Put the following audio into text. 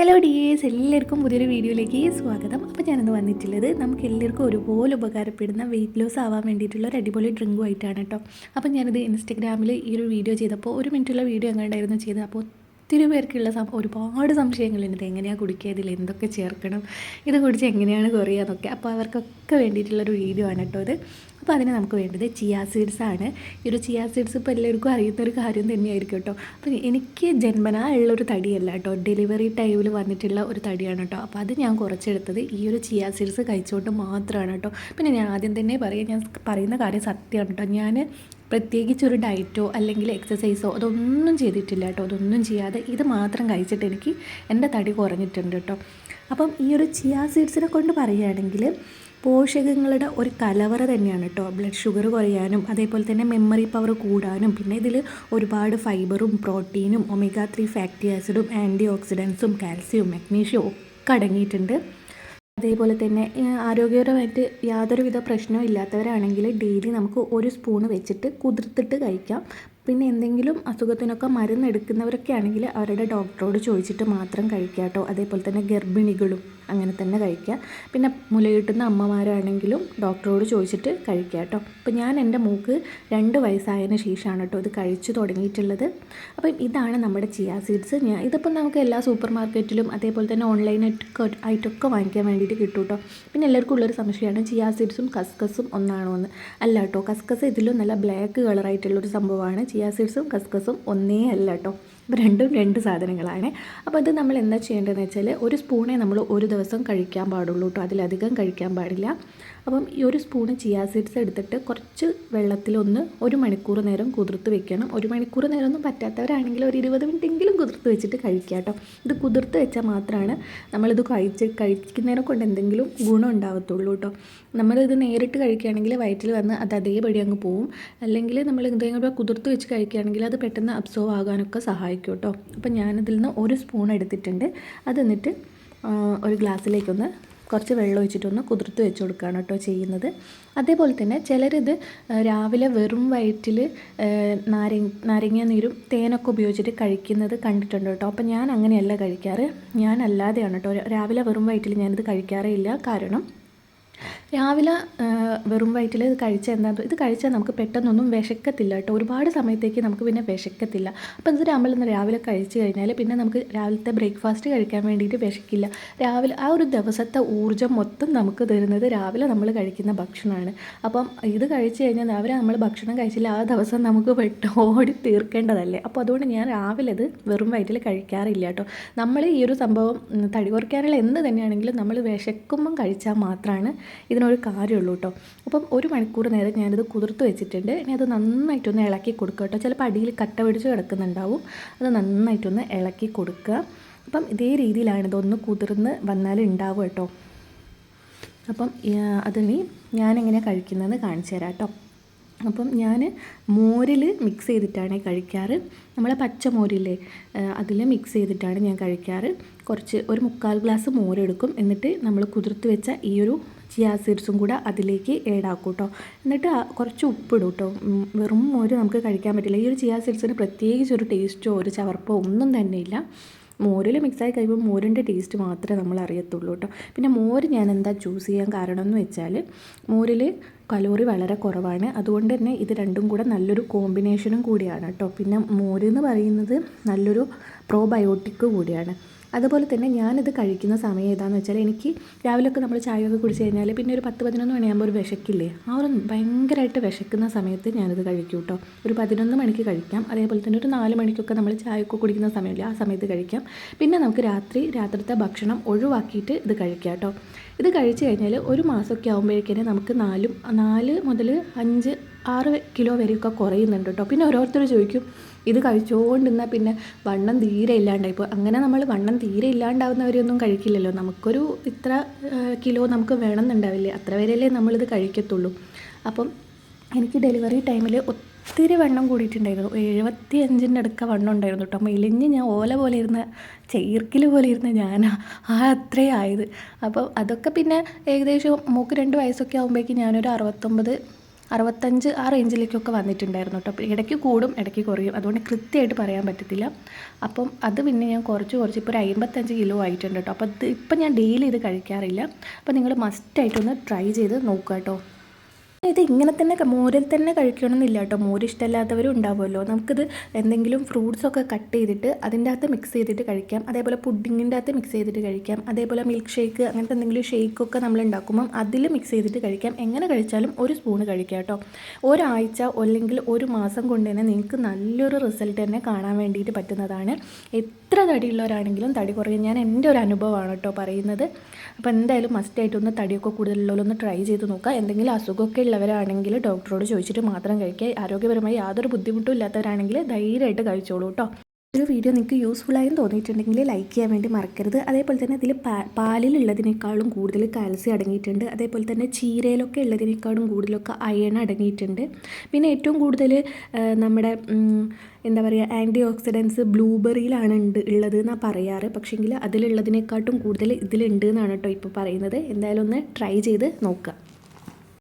Hello dears എല്ലാവർക്കും പുതിയൊരു വീഡിയോയിലേക്ക് സ്വാഗതം. അപ്പോൾ ഞാനിന്ന് വന്നിട്ടുള്ളത് നമുക്ക് എല്ലാവർക്കും ഒരുപോലെ ഉപകാരപ്പെടുന്ന വെയിറ്റ് ലോസ് ആവാൻ വേണ്ടിയിട്ടുള്ള ഒരു അടിപൊളി ഡ്രിങ്കുമായിട്ടാണ് കേട്ടോ. അപ്പോൾ ഞാനിത് ഇൻസ്റ്റഗ്രാമിൽ ഈ ഒരു വീഡിയോ ചെയ്തപ്പോൾ ഒരു മിനിറ്റുള്ള വീഡിയോ എങ്ങാണ്ടായിരുന്നു ചെയ്തത്. അപ്പോൾ ഒത്തിരി പേർക്കുള്ള സം ഒരുപാട് സംശയങ്ങളുണ്ട്. എങ്ങനെയാണ് കുടിക്കുക? ഇതിൽ എന്തൊക്കെ ചേർക്കണം? ഇത് കുടിച്ച് എങ്ങനെയാണ് കുറയുക എന്നൊക്കെ. അപ്പോൾ അവർക്കൊക്കെ വേണ്ടിയിട്ടുള്ളൊരു വീഡിയോ ആണ് കേട്ടോ ഇത്. അപ്പോൾ അതിന് നമുക്ക് വേണ്ടത് ചിയാ സീഡ്സ് ആണ്. ഈ ഒരു ചിയാ സീഡ്സ് ഇപ്പോൾ എല്ലാവർക്കും അറിയുന്ന ഒരു കാര്യം തന്നെയായിരിക്കും കേട്ടോ. അപ്പോൾ എനിക്ക് ജന്മനാ ഉള്ളൊരു തടിയല്ല കേട്ടോ. ഡെലിവറി ടൈമിൽ വന്നിട്ടുള്ള ഒരു തടിയാണ് കേട്ടോ. അപ്പോൾ അത് ഞാൻ കുറച്ചെടുത്തത് ഈ ഒരു ചിയാ സീഡ്സ് കഴിച്ചുകൊണ്ട് മാത്രമാണ് കേട്ടോ. പിന്നെ ഞാൻ ആദ്യം തന്നെ പറയാം ഞാൻ പറയുന്ന കാര്യം സത്യമാണ് കേട്ടോ. ഞാൻ പ്രത്യേകിച്ച് ഒരു ഡയറ്റോ അല്ലെങ്കിൽ എക്സസൈസോ അതൊന്നും ചെയ്തിട്ടില്ല കേട്ടോ. അതൊന്നും ചെയ്യാതെ ഇത് മാത്രം കഴിച്ചിട്ട് എനിക്ക് എന്റെ തടി കുറഞ്ഞിട്ടുണ്ട് കേട്ടോ. അപ്പം ഈ ഒരു ചിയാ സീഡ്സിനെ കൊണ്ട് പറയുകയാണെങ്കിൽ പോഷകങ്ങളുടെ ഒരു കലവറ തന്നെയാണ് കേട്ടോ. ബ്ലഡ് ഷുഗർ കുറയാനും അതേപോലെ തന്നെ മെമ്മറി പവർ കൂടാനും പിന്നെ ഇതിൽ ഒരുപാട് ഫൈബറും പ്രോട്ടീനും ഒമേഗ ത്രീ ഫാറ്റി ആസിഡും ആന്റി ഓക്സിഡൻസും കാൽസ്യവും മഗ്നീഷ്യവും ഒക്കെ അടങ്ങിയിട്ടുണ്ട്. അതേപോലെ തന്നെ ആരോഗ്യപരമായിട്ട് യാതൊരുവിധ പ്രശ്നവും ഇല്ലാത്തവരാണെങ്കിൽ ഡെയിലി നമുക്ക് ഒരു സ്പൂണ് വെച്ചിട്ട് കുതിർത്തിട്ട് കഴിക്കാം. പിന്നെ എന്തെങ്കിലും അസുഖത്തിനൊക്കെ മരുന്നെടുക്കുന്നവരൊക്കെ ആണെങ്കിൽ അവരുടെ ഡോക്ടറോട് ചോദിച്ചിട്ട് മാത്രം കഴിക്കാം കേട്ടോ. അതേപോലെ തന്നെ ഗർഭിണികളും. അങ്ങനെ തന്നെ കഴിക്കുക. പിന്നെ മുലയൂട്ടുന്ന അമ്മമാരാണെങ്കിലും ഡോക്ടറോട് ചോദിച്ചിട്ട് കഴിക്കുക കേട്ടോ. അപ്പോൾ ഞാൻ എന്റെ മൂക്ക് രണ്ട് വയസ്സായതിനു ശേഷമാണ് കേട്ടോ ഇത് കഴിച്ചു തുടങ്ങിയിട്ടുള്ളത്. അപ്പം ഇതാണ് നമ്മുടെ ചിയാ സീഡ്സ്. ഞാൻ ഇതിപ്പം നമുക്ക് എല്ലാ സൂപ്പർ മാർക്കറ്റിലും അതേപോലെ തന്നെ ഓൺലൈനായിട്ടൊക്കെ ആയിട്ടൊക്കെ വാങ്ങിക്കാൻ വേണ്ടിയിട്ട് കിട്ടും കേട്ടോ. പിന്നെ എല്ലാവർക്കും ഉള്ളൊരു സംശയമാണ് ചിയാ സീഡ്സും കസ്കസും ഒന്നാണോ എന്ന്. അല്ല കേട്ടോ കസ്കസ് ഇതിലും നല്ല ബ്ലാക്ക് കളറായിട്ടുള്ളൊരു സംഭവമാണ്. ചിയാ സീഡ്സും കസ്കസും ഒന്നേ അല്ല കേട്ടോ. അപ്പോൾ രണ്ടും രണ്ട് സാധനങ്ങളാണ്. അപ്പോൾ അത് നമ്മൾ എന്താ ചെയ്യേണ്ടതെന്ന് വെച്ചാൽ ഒരു സ്പൂണേ നമ്മൾ ഒരു ദിവസം കഴിക്കാൻ പാടുള്ളൂ കേട്ടോ. അതിലധികം കഴിക്കാൻ പാടില്ല. അപ്പം ഈ ഒരു സ്പൂണ് ചിയാ സീഡ്സ് എടുത്തിട്ട് കുറച്ച് വെള്ളത്തിലൊന്ന് ഒരു മണിക്കൂർ നേരം കുതിർത്ത് വെക്കണം. ഒരു മണിക്കൂർ നേരം ഒന്നും പറ്റാത്തവരാണെങ്കിൽ ഒരു ഇരുപത് മിനിറ്റെങ്കിലും കുതിർത്ത് വെച്ചിട്ട് കഴിക്കുക കേട്ടോ. ഇത് കുതിർത്ത് വെച്ചാൽ മാത്രമാണ് നമ്മളിത് കഴിച്ച് കഴിക്കുന്നതിനെ കൊണ്ട് എന്തെങ്കിലും ഗുണം ഉണ്ടാവത്തുള്ളൂ കേട്ടോ. നമ്മളിത് നേരിട്ട് കഴിക്കുകയാണെങ്കിൽ വയറ്റിൽ വന്ന് അത് അതേപടി അങ്ങ് പോവും. അല്ലെങ്കിൽ നമ്മൾ എന്തെങ്കിലും കുതിർത്ത് വെച്ച് കഴിക്കുകയാണെങ്കിൽ അത് പെട്ടെന്ന് അബ്സോർവ് ആകാനൊക്കെ സഹായിക്കും കേട്ടോ. അപ്പം ഞാനിതിൽ നിന്ന് ഒരു സ്പൂൺ എടുത്തിട്ടുണ്ട്. അത് എന്നിട്ട് ഒരു ഗ്ലാസ്സിലേക്കൊന്ന് കുറച്ച് വെള്ളം ഒഴിച്ചിട്ടൊന്ന് കുതിർത്ത് വെച്ച് കൊടുക്കുകയാണ് കേട്ടോ ചെയ്യുന്നത്. അതേപോലെ തന്നെ ചിലരിത് രാവിലെ വെറും വയറ്റിൽ നാരങ്ങ നാരങ്ങ നീരും തേനൊക്കെ ഉപയോഗിച്ചിട്ട് കഴിക്കുന്നത് കണ്ടിട്ടുണ്ട് കേട്ടോ. അപ്പം ഞാൻ അങ്ങനെയല്ല കഴിക്കാറ്. ഞാൻ അല്ലാതെയാണ് കേട്ടോ. രാവിലെ വെറും വയറ്റിൽ ഞാനിത് കഴിക്കാറേ ഇല്ല. കാരണം രാവിലെ വെറും വയറ്റിൽ ഇത് കഴിച്ചാൽ എന്താ? ഇത് കഴിച്ചാൽ നമുക്ക് പെട്ടെന്നൊന്നും വിശക്കത്തില്ല കേട്ടോ. ഒരുപാട് സമയത്തേക്ക് നമുക്ക് പിന്നെ വിശക്കത്തില്ല. അപ്പോൾ ഇത് ഇന്ന് രാവിലെ കഴിച്ച് കഴിഞ്ഞാൽ പിന്നെ നമുക്ക് രാവിലത്തെ ബ്രേക്ക്ഫാസ്റ്റ് കഴിക്കാൻ വേണ്ടിയിട്ട് വിശക്കില്ല. രാവിലെ ആ ഒരു ദിവസത്തെ ഊർജം മൊത്തം നമുക്ക് തരുന്നത് രാവിലെ നമ്മൾ കഴിക്കുന്ന ഭക്ഷണമാണ്. അപ്പം ഇത് കഴിച്ച് കഴിഞ്ഞാൽ രാവിലെ നമ്മൾ ഭക്ഷണം കഴിച്ചില്ല ആ ദിവസം നമുക്ക് പെട്ട് ഓടി തീർക്കേണ്ടതല്ലേ? അപ്പോൾ അതുകൊണ്ട് ഞാൻ രാവിലെ ഇത് വെറും വയറ്റിൽ കഴിക്കാറില്ല കേട്ടോ. നമ്മൾ ഈ ഒരു സംഭവം തടി കുറയ്ക്കാനുള്ള എന്ത് തന്നെയാണെങ്കിലും നമ്മൾ വിശക്കുമ്പം കഴിച്ചാൽ മാത്രമാണ് ഇതിനൊരു കാര്യമുള്ളൂ കേട്ടോ അപ്പം ഒരു മണിക്കൂർ നേരം ഞാനിത് കുതിർത്ത് വെച്ചിട്ടുണ്ട്. ഇനി അത് നന്നായിട്ടൊന്ന് ഇളക്കി കൊടുക്കുക കേട്ടോ ചിലപ്പോൾ അടിയിൽ കട്ട പിടിച്ച് കിടക്കുന്നുണ്ടാവും. അത് നന്നായിട്ടൊന്ന് ഇളക്കി കൊടുക്കുക. അപ്പം ഇതേ രീതിയിലാണ് ഇതൊന്ന് കുതിർന്ന് വന്നാൽ ഉണ്ടാവും കേട്ടോ അപ്പം അതിനി ഞാനെങ്ങനെയാണ് കഴിക്കുന്നതെന്ന് കാണിച്ചു തരാം കേട്ടോ അപ്പം ഞാൻ മോരിൽ മിക്സ് ചെയ്തിട്ടാണ് കഴിക്കാറ്. നമ്മളെ പച്ചമോരില്ലേ അതിൽ മിക്സ് ചെയ്തിട്ടാണ് ഞാൻ കഴിക്കാറ്. കുറച്ച് ഒരു മുക്കാൽ ഗ്ലാസ് മോരെടുക്കും. എന്നിട്ട് നമ്മൾ കുതിർത്ത് വെച്ച ഈ ഒരു ചിയാ സീഡ്സും കൂടെ അതിലേക്ക് ഏഡാക്കും കേട്ടോ എന്നിട്ട് കുറച്ച് ഉപ്പിടും കേട്ടോ വെറും മോര് നമുക്ക് കഴിക്കാൻ പറ്റില്ല. ഈ ഒരു ചിയാ സീഡ്സിന് പ്രത്യേകിച്ച് ഒരു ടേസ്റ്റോ ഒരു ചവർപ്പോ ഒന്നും തന്നെ ഇല്ല. മോരിൽ മിക്സായി കഴിയുമ്പോൾ മോരിന്റെ ടേസ്റ്റ് മാത്രമേ നമ്മൾ അറിയത്തുള്ളൂ കേട്ടോ പിന്നെ മോര് ഞാൻ എന്താ ചൂസ് ചെയ്യാൻ കാരണം എന്ന് വെച്ചാൽ മോരിൽ കലോറി വളരെ കുറവാണ്. അതുകൊണ്ട് തന്നെ ഇത് രണ്ടും കൂടെ നല്ലൊരു കോമ്പിനേഷനും കൂടിയാണ് കേട്ടോ പിന്നെ മോര് എന്ന് പറയുന്നത് നല്ലൊരു പ്രോബയോട്ടിക് കൂടിയാണ്. അതുപോലെ തന്നെ ഞാനിത് കഴിക്കുന്ന സമയം ഏതാണെന്ന് വെച്ചാൽ എനിക്ക് രാവിലെയൊക്കെ നമ്മൾ ചായയൊക്കെ കുടിച്ച് കഴിഞ്ഞാൽ പിന്നെ ഒരു പത്ത് പതിനൊന്ന് മണിയാകുമ്പോൾ ഒരു വിശക്കില്ലേ? ആ ഒരു ഭയങ്കരമായിട്ട് വിശക്കുന്ന സമയത്ത് ഞാനിത് കഴിക്കും കേട്ടോ. ഒരു പതിനൊന്ന് മണിക്ക് കഴിക്കാം. അതേപോലെ തന്നെ ഒരു നാല് മണിക്കൊക്കെ നമ്മൾ ചായയൊക്കെ കുടിക്കുന്ന സമയമില്ലേ ആ സമയത്ത് കഴിക്കാം. പിന്നെ നമുക്ക് രാത്രി രാത്രിത്തെ ഭക്ഷണം ഒഴിവാക്കിയിട്ട് ഇത് കഴിക്കാം കേട്ടോ. ഇത് കഴിച്ചു കഴിഞ്ഞാൽ ഒരു മാസമൊക്കെ ആകുമ്പോഴേക്കും നമുക്ക് നാലും നാല് മുതൽ അഞ്ച് ആറ് കിലോ വരെയൊക്കെ കുറയുന്നുണ്ട് കേട്ടോ. പിന്നെ ഓരോരുത്തർ ചോദിക്കും ഇത് കഴിച്ചുകൊണ്ടിരുന്നാൽ പിന്നെ വണ്ണം തീരെ ഇല്ലാണ്ടായി ഇപ്പോൾ അങ്ങനെ നമ്മൾ വണ്ണം തീരെ ഇല്ലാണ്ടാവുന്നവരെയൊന്നും കഴിക്കില്ലല്ലോ. നമുക്കൊരു ഇത്ര കിലോ നമുക്ക് വേണമെന്നുണ്ടാവില്ലേ? അത്ര വരെയല്ലേ നമ്മളിത് കഴിക്കത്തുള്ളൂ. അപ്പം എനിക്ക് ഡെലിവറി ടൈമിൽ ഒത്തിരി വണ്ണം കൂടിയിട്ടുണ്ടായിരുന്നു. എഴുപത്തി അഞ്ചിന്റെ അടുക്ക വണ്ണം ഉണ്ടായിരുന്നു കേട്ടോ. മെലിഞ്ഞ് ഞാൻ ഓല പോലെ ഇരുന്ന ചേർക്കിൽ പോലെ ഇരുന്ന ഞാനാ ആ അത്രേ ആയത്. അപ്പോൾ അതൊക്കെ പിന്നെ ഏകദേശം മൂക്ക് രണ്ട് വയസ്സൊക്കെ ആകുമ്പോഴേക്കും ഞാനൊരു അറുപത്തൊമ്പത് അറുപത്തഞ്ച് ആ റേഞ്ചിലേക്കൊക്കെ വന്നിട്ടുണ്ടായിരുന്നു കേട്ടോ. അപ്പോൾ ഇടയ്ക്ക് കൂടും ഇടയ്ക്ക് കുറയും. അതുകൊണ്ട് കൃത്യമായിട്ട് പറയാൻ പറ്റത്തില്ല. അപ്പം അത് പിന്നെ ഞാൻ കുറച്ച് കുറച്ച് ഇപ്പോൾ ഒരു അമ്പത്തഞ്ച് കിലോ ആയിട്ടുണ്ട് കേട്ടോ. അപ്പോൾ ഇപ്പം ഞാൻ ഡെയിലി ഇത് കഴിക്കാറില്ല. അപ്പോൾ നിങ്ങൾ മസ്റ്റായിട്ടൊന്ന് ട്രൈ ചെയ്ത് നോക്കുക കേട്ടോ. ഇത് ഇങ്ങനെ തന്നെ മോരൽ തന്നെ കഴിക്കണമെന്നില്ല കേട്ടോ. മോര് ഇഷ്ടമല്ലാത്തവരും ഉണ്ടാവുമല്ലോ. നമുക്കിത് എന്തെങ്കിലും ഫ്രൂട്ട്സ് ഒക്കെ കട്ട് ചെയ്തിട്ട് അതിന്റെ അകത്ത് മിക്സ് ചെയ്തിട്ട് കഴിക്കാം. അതേപോലെ പുഡിങ്ങിന്റെ അകത്ത് മിക്സ് ചെയ്തിട്ട് കഴിക്കാം. അതേപോലെ മിൽക്ക് ഷേക്ക് അങ്ങനത്തെ എന്തെങ്കിലും ഷേക്കൊക്കെ നമ്മൾ ഉണ്ടാക്കുമ്പം അതിൽ മിക്സ് ചെയ്തിട്ട് കഴിക്കാം. എങ്ങനെ കഴിച്ചാലും ഒരു സ്പൂണ് കഴിക്കാം കേട്ടോ. ഒരാഴ്ച അല്ലെങ്കിൽ ഒരു മാസം കൊണ്ട് തന്നെ നിങ്ങൾക്ക് നല്ലൊരു റിസൾട്ട് തന്നെ കാണാൻ വേണ്ടിയിട്ട് പറ്റുന്നതാണ്. എത്ര തടിയുള്ളവരാണെങ്കിലും തടി കുറയും ഞാൻ എന്റെ ഒരു അനുഭവമാണ് കേട്ടോ പറയുന്നത്. അപ്പോൾ എന്തായാലും മസ്റ്റായിട്ടൊന്ന് തടിയൊക്കെ കൂടുതലുള്ളവരൊന്ന് ട്രൈ ചെയ്ത് നോക്കുക. എന്തെങ്കിലും അസുഖമൊക്കെ ഉള്ളവരാണെങ്കിൽ ഡോക്ടറോട് ചോദിച്ചിട്ട് മാത്രം കഴിക്കുക. ആരോഗ്യപരമായി യാതൊരു ബുദ്ധിമുട്ടും ഇല്ലാത്തവരാണെങ്കിൽ ധൈര്യമായിട്ട് കഴിച്ചോളൂ കേട്ടോ. ഒരു വീഡിയോ നിങ്ങൾക്ക് യൂസ്ഫുൾ ആയെന്ന് തോന്നിയിട്ടുണ്ടെങ്കിൽ ലൈക്ക് ചെയ്യാൻ വേണ്ടി മറക്കരുത്. അതേപോലെ തന്നെ ഇതിൽ പാലിലുള്ളതിനേക്കാളും കൂടുതൽ കാൽസ്യം അടങ്ങിയിട്ടുണ്ട്. അതേപോലെ തന്നെ ചീരയിലൊക്കെ ഉള്ളതിനേക്കാളും കൂടുതലൊക്കെ അയൺ അടങ്ങിയിട്ടുണ്ട്. പിന്നെ ഏറ്റവും കൂടുതൽ നമ്മുടെ എന്താ പറയുക ആന്റി ഓക്സിഡൻസ് ബ്ലൂബെറിയിലാണ് ഉണ്ട് ഉള്ളത് എന്നാണ് പറയാറ്. പക്ഷേങ്കിൽ അതിലുള്ളതിനേക്കാട്ടും കൂടുതൽ ഇതിലുണ്ട് എന്നാണ് കേട്ടോ ഇപ്പോൾ പറയുന്നത്. എന്തായാലും ഒന്ന് ട്രൈ ചെയ്ത് നോക്കുക